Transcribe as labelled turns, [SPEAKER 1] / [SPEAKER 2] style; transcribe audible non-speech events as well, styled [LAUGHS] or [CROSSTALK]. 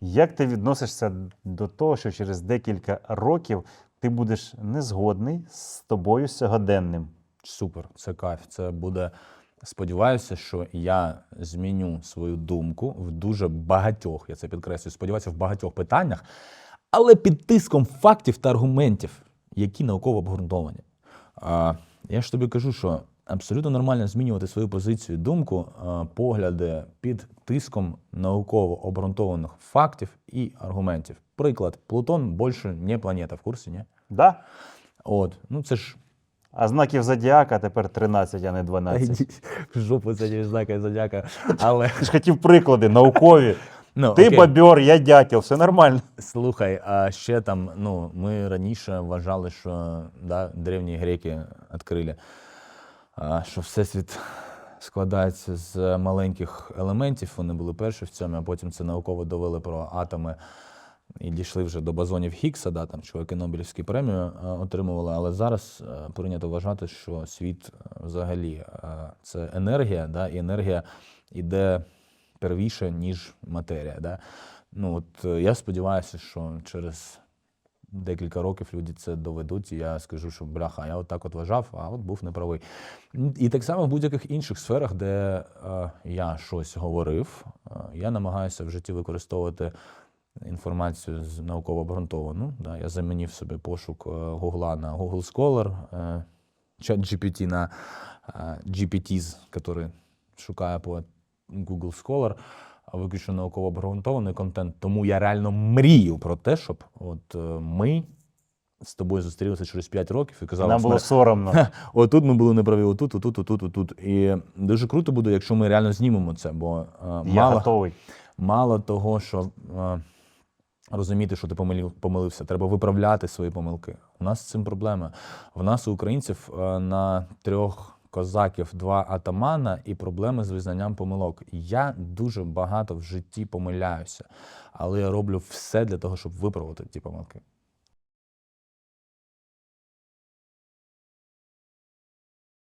[SPEAKER 1] Як ти відносишся до того, що через декілька років ти будеш незгодний з тобою сьогоденним?
[SPEAKER 2] Супер, це кайф. Це буде. Сподіваюся, що я зміню свою думку в дуже багатьох, я це підкреслюю, сподіваюся, в багатьох питаннях, але під тиском фактів та аргументів, які науково обґрунтовані. Я ж тобі кажу, що абсолютно нормально змінювати свою позицію, думку, погляди під тиском науково обґрунтованих фактів і аргументів. Приклад, Плутон більше не планета, в курсі, ні?
[SPEAKER 1] Да?
[SPEAKER 2] От, ну це ж
[SPEAKER 1] А знаків зодіака тепер 13, а не 12.
[SPEAKER 2] в жопу це знака зодяка. Але
[SPEAKER 1] Ти ж хотів приклади наукові. [LAUGHS]
[SPEAKER 2] ну,
[SPEAKER 1] Ти
[SPEAKER 2] окей.
[SPEAKER 1] бобер, я дятел, все нормально.
[SPEAKER 2] Слухай, а ще там, ну, ми раніше вважали, що да, древні греки відкрили, що Всесвіт складається з маленьких елементів. Вони були перші в цьому, а потім це науково довели про атоми і дійшли вже до бозонів Хіггса, да, там чуваки Нобелівську премію отримували. Але зараз прийнято вважати, що світ взагалі це енергія, да, і енергія йде первіше, ніж матерія. Да. Ну, от е, я сподіваюся, що через декілька років люди це доведуть, і я скажу, що бляха, я от так от вважав, а от був неправий. І так само в будь-яких інших сферах, де е, я щось говорив, е, я намагаюся в житті використовувати інформацію з науково обґрунтовану. Да. Я замінив собі пошук е, Гугла на Google Scholar, е, чат GPT на е, GPTs, який шукає по Google Scholar, виключно науково обґрунтований контент. Тому я реально мрію про те, щоб от е, ми з тобою зустрілися через 5 років і казали,
[SPEAKER 1] Нам було соромно. [LAUGHS]
[SPEAKER 2] отут ми були неправі, отут, отут, отут, отут. І дуже круто буде, якщо ми реально знімемо це, бо е,
[SPEAKER 1] Я
[SPEAKER 2] мало,
[SPEAKER 1] готовий.
[SPEAKER 2] мало того, що е, розуміти, що ти помилів, помилився, треба виправляти свої помилки. У нас з цим проблема. В нас у українців е, на трьох козаків два атамана і проблеми з визнанням помилок. Я дуже багато в житті помиляюся, але я роблю все для того, щоб виправити ті помилки.